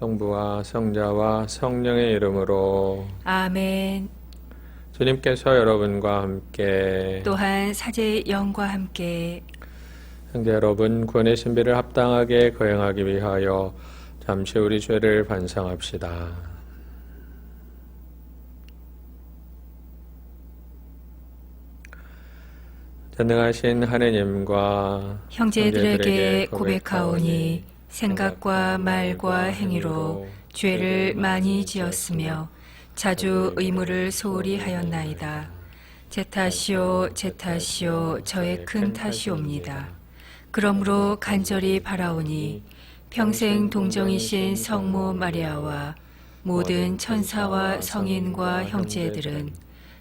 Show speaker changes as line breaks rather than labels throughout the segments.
성부와 성자와 성령의 이름으로
아멘.
주님께서 여러분과 함께
또한 사제의 영과 함께
형제 여러분 구원의 신비를 합당하게 거행하기 위하여 잠시 우리 죄를 반성합시다. 전능하신 하느님과
형제들에게 고백하오니 생각과 말과 행위로 죄를 많이 지었으며 자주 의무를 소홀히 하였나이다. 제 탓이요 제 탓이요 저의 큰 탓이옵니다. 그러므로 간절히 바라오니 평생 동정이신 성모 마리아와 모든 천사와 성인과 형제들은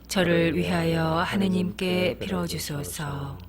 저를 위하여 하느님께 빌어주소서.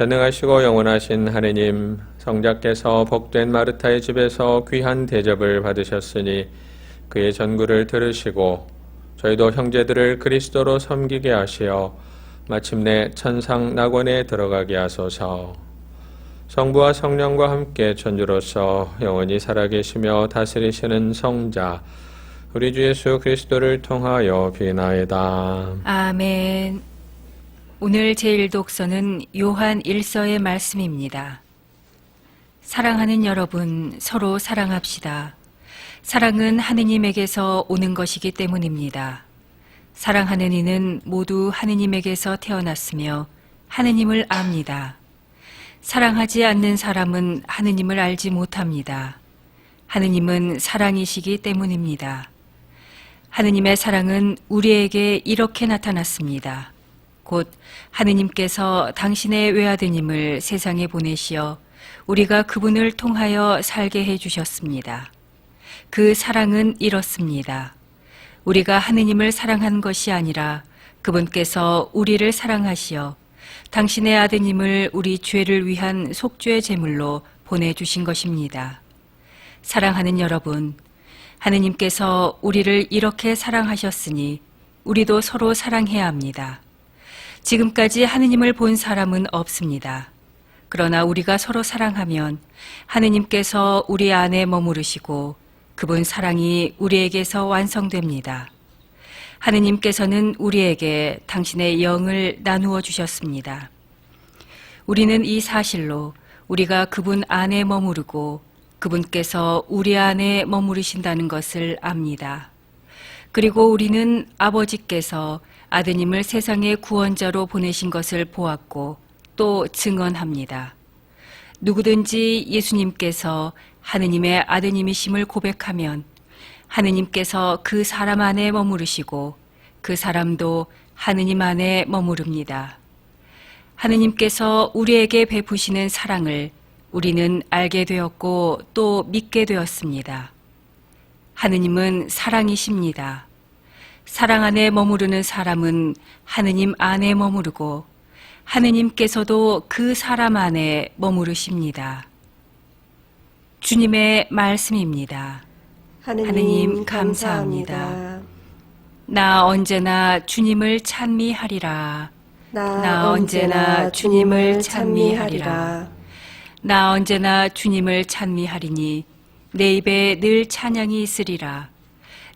전능하시고 영원하신 하느님, 성자께서 복된 마르타의 집에서 귀한 대접을 받으셨으니 그의 전구를 들으시고 저희도 형제들을 그리스도로 섬기게 하시어 마침내 천상 낙원에 들어가게 하소서. 성부와 성령과 함께 천주로서 영원히 살아계시며 다스리시는 성자 우리 주 예수 그리스도를 통하여 비나이다.
아멘. 오늘 제1독서는 요한 1서의 말씀입니다. 사랑하는 여러분, 서로 사랑합시다. 사랑은 하느님에게서 오는 것이기 때문입니다. 사랑하는 이는 모두 하느님에게서 태어났으며 하느님을 압니다. 사랑하지 않는 사람은 하느님을 알지 못합니다. 하느님은 사랑이시기 때문입니다. 하느님의 사랑은 우리에게 이렇게 나타났습니다. 곧 하느님께서 당신의 외아드님을 세상에 보내시어 우리가 그분을 통하여 살게 해 주셨습니다. 그 사랑은 이렇습니다. 우리가 하느님을 사랑한 것이 아니라 그분께서 우리를 사랑하시어 당신의 아드님을 우리 죄를 위한 속죄 제물로 보내 주신 것입니다. 사랑하는 여러분, 하느님께서 우리를 이렇게 사랑하셨으니 우리도 서로 사랑해야 합니다. 지금까지 하느님을 본 사람은 없습니다. 그러나 우리가 서로 사랑하면 하느님께서 우리 안에 머무르시고 그분 사랑이 우리에게서 완성됩니다. 하느님께서는 우리에게 당신의 영을 나누어 주셨습니다. 우리는 이 사실로 우리가 그분 안에 머무르고 그분께서 우리 안에 머무르신다는 것을 압니다. 그리고 우리는 아버지께서 아드님을 세상의 구원자로 보내신 것을 보았고 또 증언합니다. 누구든지 예수님께서 하느님의 아드님이심을 고백하면 하느님께서 그 사람 안에 머무르시고 그 사람도 하느님 안에 머무릅니다. 하느님께서 우리에게 베푸시는 사랑을 우리는 알게 되었고 또 믿게 되었습니다. 하느님은 사랑이십니다. 사랑 안에 머무르는 사람은 하느님 안에 머무르고 하느님께서도 그 사람 안에 머무르십니다. 주님의 말씀입니다.
하느님,
하느님
감사합니다.
감사합니다. 나 언제나 주님을 찬미하리라.
나,
나 언제나 주님을 찬미하리라. 나 언제나 주님을 찬미하리니 내 입에 늘 찬양이 있으리라.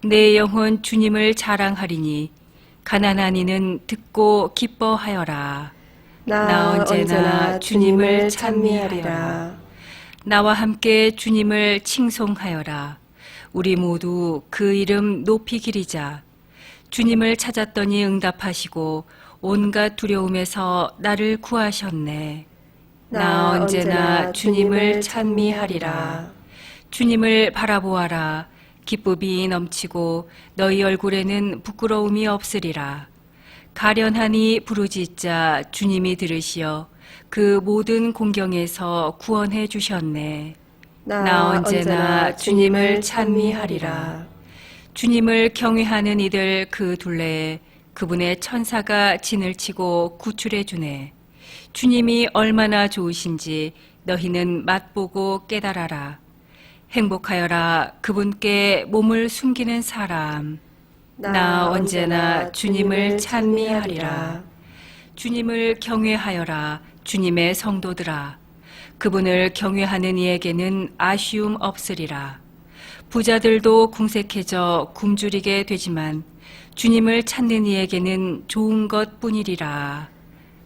내 영혼 주님을 자랑하리니 가난한 이는 듣고 기뻐하여라.
나,
나 언제나
언제나
주님을.
찬미하리라.
나와 함께 주님을 칭송하여라. 우리 모두 그 이름 높이 기리자. 주님을 찾았더니 응답하시고 온갖 두려움에서 나를 구하셨네. 나 언제나 주님을 찬미하리라. 주님을 바라보아라. 기쁨이 넘치고 너희 얼굴에는 부끄러움이 없으리라. 가련하니 부르짖자 주님이 들으시어 그 모든 공경에서 구원해 주셨네. 나 언제나 주님을 찬미하리라. 주님을 경외하는 이들 그 둘레에 그분의 천사가 진을 치고 구출해 주네. 주님이 얼마나 좋으신지 너희는 맛보고 깨달아라. 행복하여라 그분께 몸을 숨기는 사람. 나 언제나 주님을 찬미하리라. 주님을 경외하여라 주님의 성도들아. 그분을 경외하는 이에게는 아쉬움 없으리라. 부자들도 궁색해져 굶주리게 되지만 주님을 찾는 이에게는 좋은 것 뿐이리라.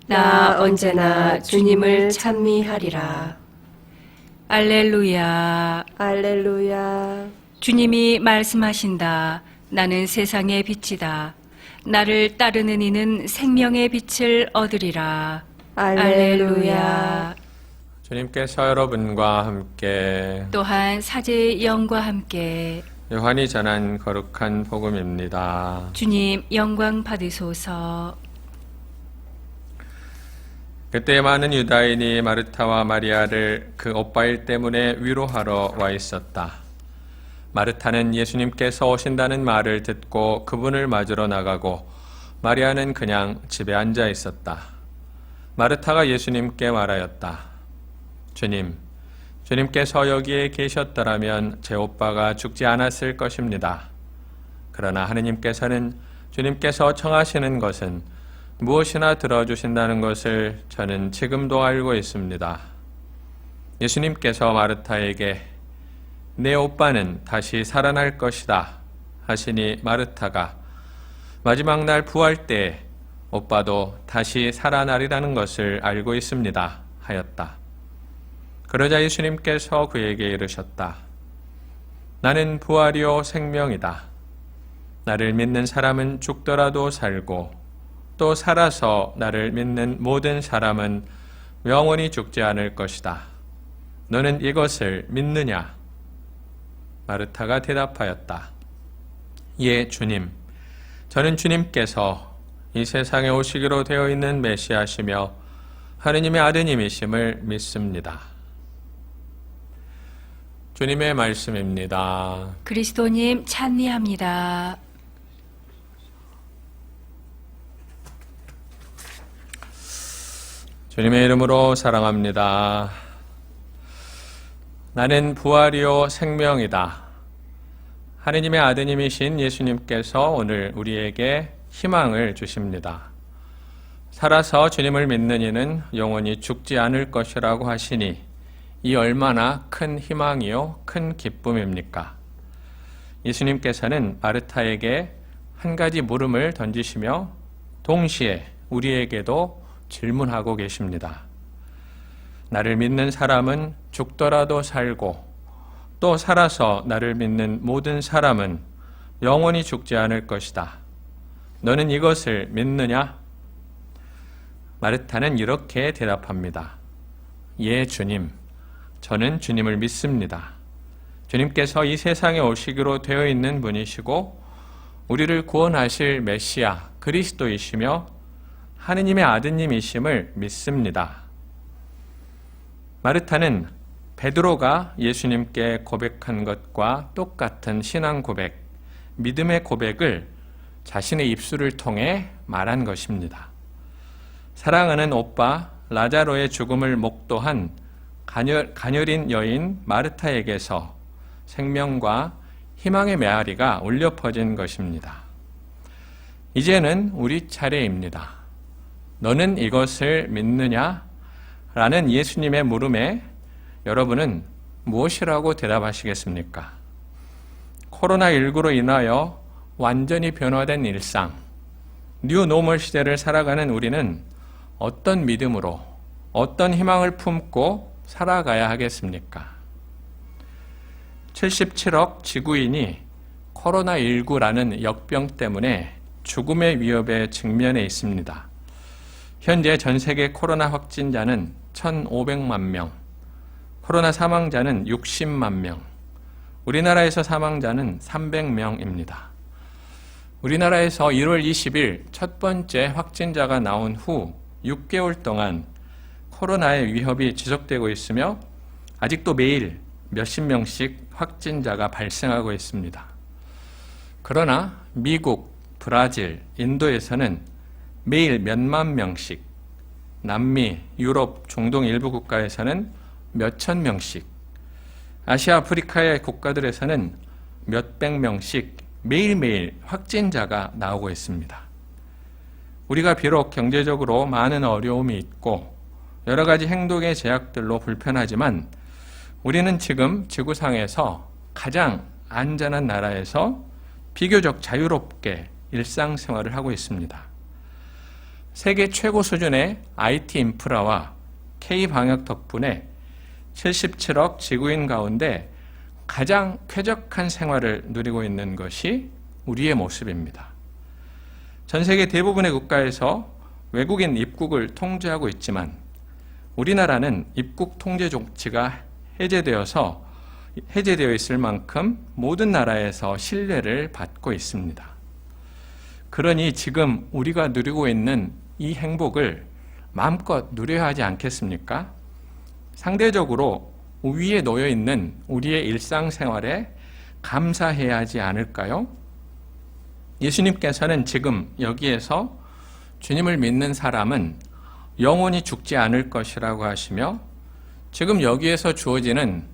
나 언제나 주님을 찬미하리라. 알렐루야.
알렐루야.
주님이 말씀하신다. 나는 세상의 빛이다. 나를 따르는 이는 생명의 빛을 얻으리라.
알렐루야.
주님께서 여러분과 함께
또한 사제의 영과 함께
요한이 전한 거룩한 복음입니다.
주님 영광 받으소서.
그때 많은 유다인이 마르타와 마리아를 그 오빠일 때문에 위로하러 와 있었다. 마르타는 예수님께서 오신다는 말을 듣고 그분을 맞으러 나가고 마리아는 그냥 집에 앉아 있었다. 마르타가 예수님께 말하였다. 주님, 주님께서 여기에 계셨더라면 제 오빠가 죽지 않았을 것입니다. 그러나 하느님께서는 주님께서 청하시는 것은 무엇이나 들어주신다는 것을 저는 지금도 알고 있습니다. 예수님께서 마르타에게 내 오빠는 다시 살아날 것이다 하시니 마르타가 마지막 날 부활 때 오빠도 다시 살아나리라는 것을 알고 있습니다 하였다. 그러자 예수님께서 그에게 이르셨다. 나는 부활이요 생명이다. 나를 믿는 사람은 죽더라도 살고 또 살아서 나를 믿는 모든 사람은 영원히 죽지 않을 것이다. 너는 이것을 믿느냐? 마르타가 대답하였다. 예, 주님. 저는 주님께서 이 세상에 오시기로 되어 있는 메시아시며 하느님의 아드님이심을 믿습니다. 주님의 말씀입니다.
그리스도님 찬미합니다.
주님의 이름으로 사랑합니다. 나는 부활이요 생명이다. 하느님의 아드님이신 예수님께서 오늘 우리에게 희망을 주십니다. 살아서 주님을 믿는 이는 영원히 죽지 않을 것이라고 하시니 이 얼마나 큰 희망이요 큰 기쁨입니까? 예수님께서는 마르타에게 한 가지 물음을 던지시며 동시에 우리에게도 질문하고 계십니다. 나를 믿는 사람은 죽더라도 살고 또 살아서 나를 믿는 모든 사람은 영원히 죽지 않을 것이다. 너는 이것을 믿느냐? 마르타는 이렇게 대답합니다. 예, 주님. 저는 주님을 믿습니다. 주님께서 이 세상에 오시기로 되어 있는 분이시고 우리를 구원하실 메시아 그리스도이시며 하느님의 아드님이심을 믿습니다. 마르타는 베드로가 예수님께 고백한 것과 똑같은 신앙 고백, 믿음의 고백을 자신의 입술을 통해 말한 것입니다. 사랑하는 오빠 라자로의 죽음을 목도한 가녀, 가녀린 여인 마르타에게서 생명과 희망의 메아리가 울려 퍼진 것입니다. 이제는 우리 차례입니다. 너는 이것을 믿느냐? 라는 예수님의 물음에 여러분은 무엇이라고 대답하시겠습니까? 코로나19로 인하여 완전히 변화된 일상, 뉴 노멀 시대를 살아가는 우리는 어떤 믿음으로, 어떤 희망을 품고 살아가야 하겠습니까? 77억 지구인이 코로나19라는 역병 때문에 죽음의 위협에 직면해 있습니다. 현재 전 세계 코로나 확진자는 1,500만 명, 코로나 사망자는 60만 명, 우리나라에서 사망자는 300명입니다. 우리나라에서 1월 20일 첫 번째 확진자가 나온 후 6개월 동안 코로나의 위협이 지속되고 있으며 아직도 매일 몇십 명씩 확진자가 발생하고 있습니다. 그러나 미국, 브라질, 인도에서는 매일 몇만 명씩, 남미, 유럽, 중동 일부 국가에서는 몇천 명씩, 아시아, 아프리카의 국가들에서는 몇백 명씩 매일매일 확진자가 나오고 있습니다. 우리가 비록 경제적으로 많은 어려움이 있고 여러 가지 행동의 제약들로 불편하지만 우리는 지금 지구상에서 가장 안전한 나라에서 비교적 자유롭게 일상생활을 하고 있습니다. 세계 최고 수준의 IT 인프라와 K-방역 덕분에 77억 지구인 가운데 가장 쾌적한 생활을 누리고 있는 것이 우리의 모습입니다. 전 세계 대부분의 국가에서 외국인 입국을 통제하고 있지만 우리나라는 입국 통제 조치가 해제되어서 해제되어 있을 만큼 모든 나라에서 신뢰를 받고 있습니다. 그러니 지금 우리가 누리고 있는 이 행복을 마음껏 누려야 하지 않겠습니까? 상대적으로 위에 놓여 있는 우리의 일상생활에 감사해야 하지 않을까요? 예수님께서는 지금 여기에서 주님을 믿는 사람은 영원히 죽지 않을 것이라고 하시며 지금 여기에서 주어지는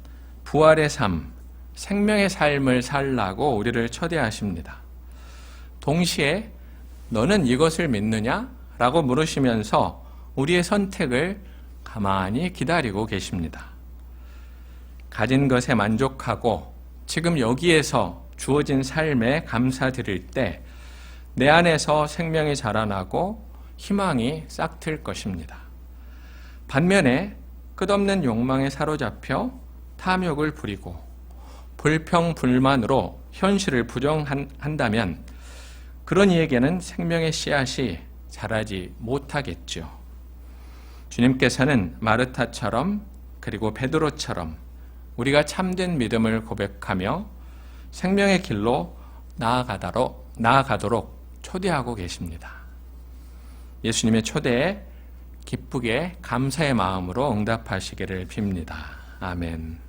부활의 삶, 생명의 삶을 살라고 우리를 초대하십니다. 동시에 너는 이것을 믿느냐? 라고 물으시면서 우리의 선택을 가만히 기다리고 계십니다. 가진 것에 만족하고 지금 여기에서 주어진 삶에 감사드릴 때 내 안에서 생명이 자라나고 희망이 싹틀 것입니다. 반면에 끝없는 욕망에 사로잡혀 탐욕을 부리고 불평 불만으로 현실을 부정한다면 그런 이에게는 생명의 씨앗이 자라지 못하겠죠. 주님께서는 마르타처럼 그리고 베드로처럼 우리가 참된 믿음을 고백하며 생명의 길로 나아가도록, 나아가도록 초대하고 계십니다. 예수님의 초대에 기쁘게 감사의 마음으로 응답하시기를 빕니다. 아멘.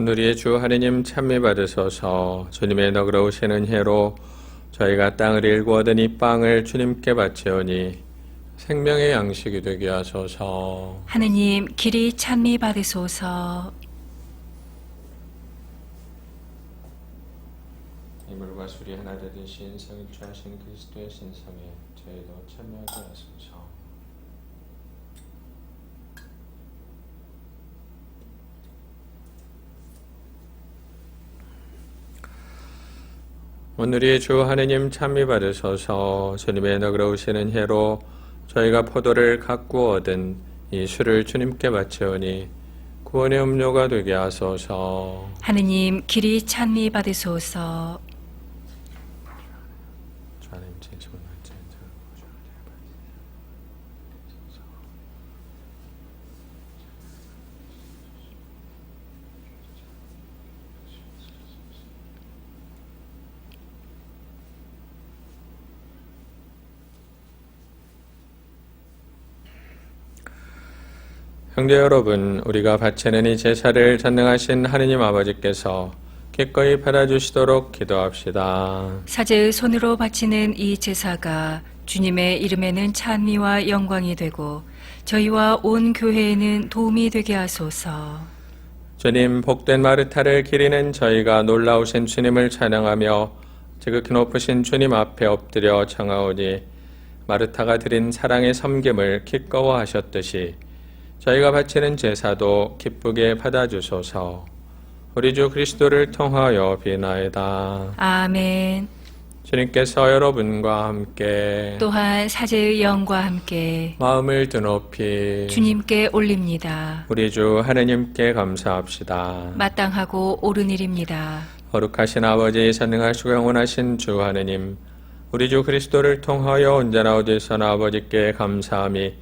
오늘의 주 하느님 참미 받으소서. 주님의 너그러우시는 해로 저희가 땅을 일구 얻은 이 빵을 주님께 바치오니 생명의 양식이 되게 하소서.
하느님 길이 찬미 받으소서.
이물과 술이 하나 되듯이 인성을 취하신 그리스도의 신성에 저희도 참여하게 하소서 오늘의 주 하느님 참미 받으소서. 주님의 너그러우시는 해로 저희가 포도를 갖고 얻은 이 술을 주님께 바치오니 구원의 음료가 되게 하소서.
하느님 길이 찬미 받으소서
주하님 진심을 말지 형제 여러분, 우리가 바치는 이 제사를 전능하신 하느님 아버지께서 기꺼이 받아주시도록 기도합시다.
사제의 손으로 바치는 이 제사가 주님의 이름에는 찬미와 영광이 되고 저희와 온 교회에는 도움이 되게 하소서.
주님 복된 마르타를 기리는 저희가 놀라우신 주님을 찬양하며 지극히 높으신 주님 앞에 엎드려 청하오니 마르타가 드린 사랑의 섬김을 기꺼워하셨듯이 저희가 바치는 제사도 기쁘게 받아주소서 우리 주 그리스도를 통하여 비나이다
아멘.
주님께서 여러분과 함께
또한 사제의 영과 함께
마음을 드높이
주님께 올립니다.
우리 주 하느님께 감사합시다.
마땅하고 옳은 일입니다.
거룩하신 아버지 전능하시고 영원하신 주 하느님 우리 주 그리스도를 통하여 언제나 어디서나 아버지께 감사함이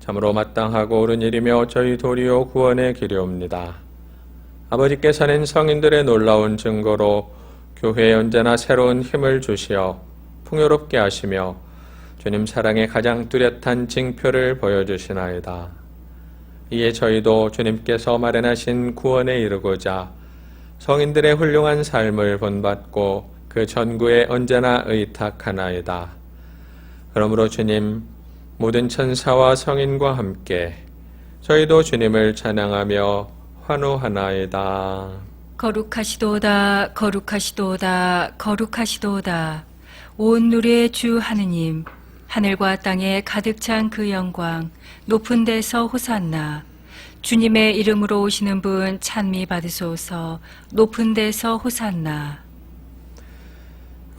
참으로 마땅하고 옳은 일이며 저희 도리오 구원의 길이옵니다. 아버지께서는 성인들의 놀라운 증거로 교회에 언제나 새로운 힘을 주시어 풍요롭게 하시며 주님 사랑의 가장 뚜렷한 징표를 보여주시나이다. 이에 저희도 주님께서 마련하신 구원에 이르고자 성인들의 훌륭한 삶을 본받고 그 전구에 언제나 의탁하나이다. 그러므로 주님, 모든 천사와 성인과 함께 저희도 주님을 찬양하며 환호하나이다.
거룩하시도다 거룩하시도다 거룩하시도다. 온 누리의 주 하느님 하늘과 땅에 가득 찬 그 영광 높은 데서 호산나. 주님의 이름으로 오시는 분 찬미 받으소서 높은 데서 호산나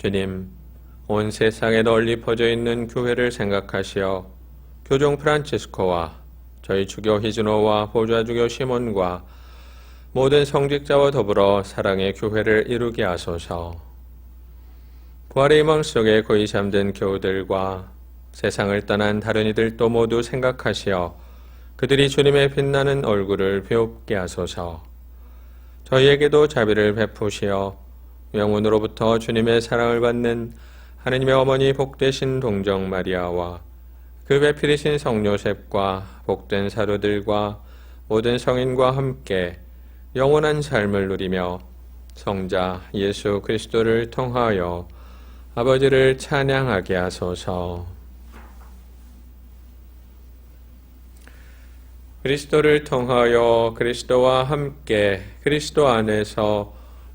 주님, 온 세상에 널리 퍼져 있는 교회를 생각하시어 교종 프란치스코와 저희 주교 히즈노와 보좌 주교 시몬과 모든 성직자와 더불어 사랑의 교회를 이루게 하소서. 부활의 희망 속에 거의 잠든 교우들과 세상을 떠난 다른 이들도 모두 생각하시어 그들이 주님의 빛나는 얼굴을 배웁게 하소서. 저희에게도 자비를 베푸시어 영혼으로부터 주님의 사랑을 받는 하느님의 어머니 복되신 동정 마리아와 그 배필이신 성요셉과 복된 사도들과 모든 성인과 함께 영원한 삶을 누리며 성자 예수 그리스도를 통하여 아버지를 찬양하게 하소서. 그리스도를 통하여 그리스도와 함께 그리스도 안에서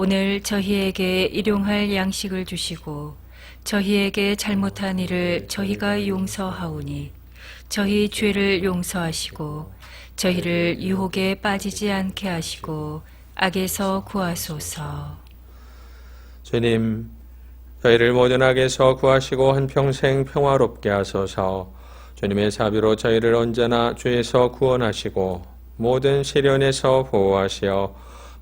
오늘 저희에게 일용할 양식을 주시고, 저희에게 잘못한 일을 저희가 용서하오니, 저희 죄를 용서하시고, 저희를 유혹에 빠지지 않게 하시고 악에서 구하소서.
주님, 저희를 모든 악에서 구하시고 한평생 평화롭게 하소서. 주님의 자비로 저희를 언제나 죄에서 구원하시고 모든 시련에서 보호하시어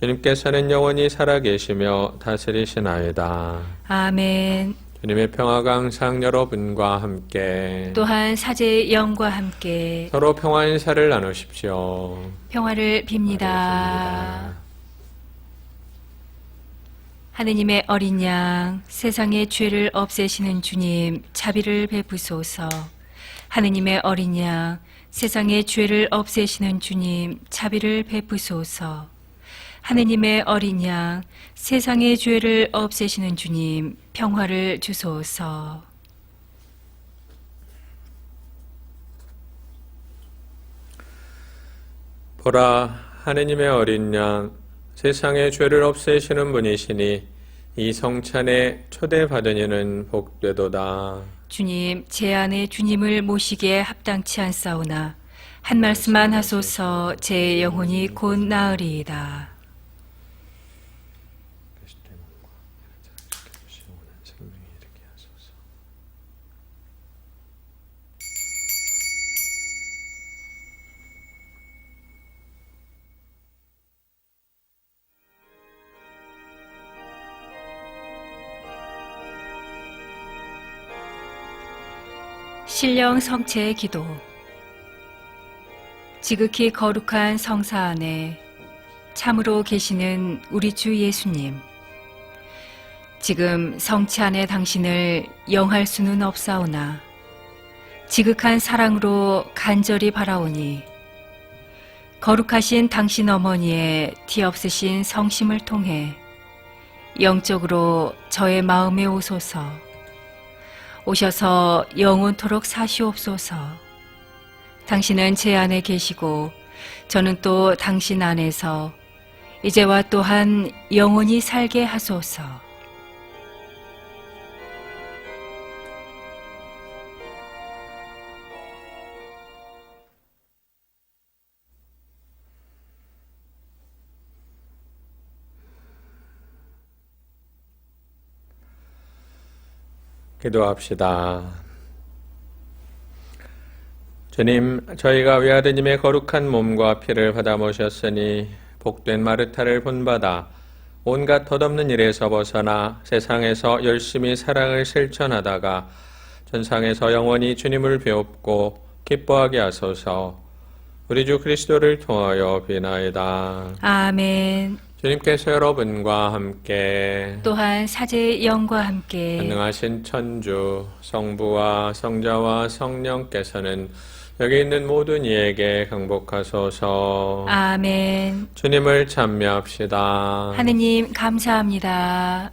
주님께서는 영원히 살아계시며 다스리시나이다.
아멘.
주님의 평화가 항상 여러분과 함께
또한 사제의 영과 함께
서로 평화 인사를 나누십시오.
평화를 빕니다. 하느님의 어린 양, 세상의 죄를 없애시는 주님, 자비를 베푸소서. 하느님의 어린 양, 세상의 죄를 없애시는 주님, 자비를 베푸소서. 하느님의 어린 양, 세상의 죄를 없애시는 주님, 평화를 주소서.
보라 하느님의 어린 양 세상의 죄를 없애시는 분이시니 이 성찬에 초대받은 이는 복되도다.
주님, 제 안에 주님을 모시기에 합당치 않사오나 한 말씀만 하소서 제 영혼이 곧 나으리이다. 신령 성체의 기도. 지극히 거룩한 성사 안에 참으로 계시는 우리 주 예수님 지금 성체 안에 당신을 영할 수는 없사오나 지극한 사랑으로 간절히 바라오니 거룩하신 당신 어머니의 티 없으신 성심을 통해 영적으로 저의 마음에 오소서 오셔서 영원토록 사시옵소서. 당신은 제 안에 계시고 저는 또 당신 안에서 이제와 또한 영원히 살게 하소서.
기도합시다. 주님, 저희가 외아드님의 거룩한 몸과 피를 받아 모셨으니 복된 마르타를 본받아 온갖 덧없는 일에서 벗어나 세상에서 열심히 사랑을 실천하다가 전상에서 영원히 주님을 배웁고 기뻐하게 하소서. 우리 주 그리스도를 통하여 비나이다.
아멘.
주님께서 여러분과 함께
또한 사제의 영과 함께
전능하신 천주 성부와 성자와 성령께서는 여기 있는 모든 이에게 강복하소서.
아멘.
주님을 찬미합시다.
하느님 감사합니다.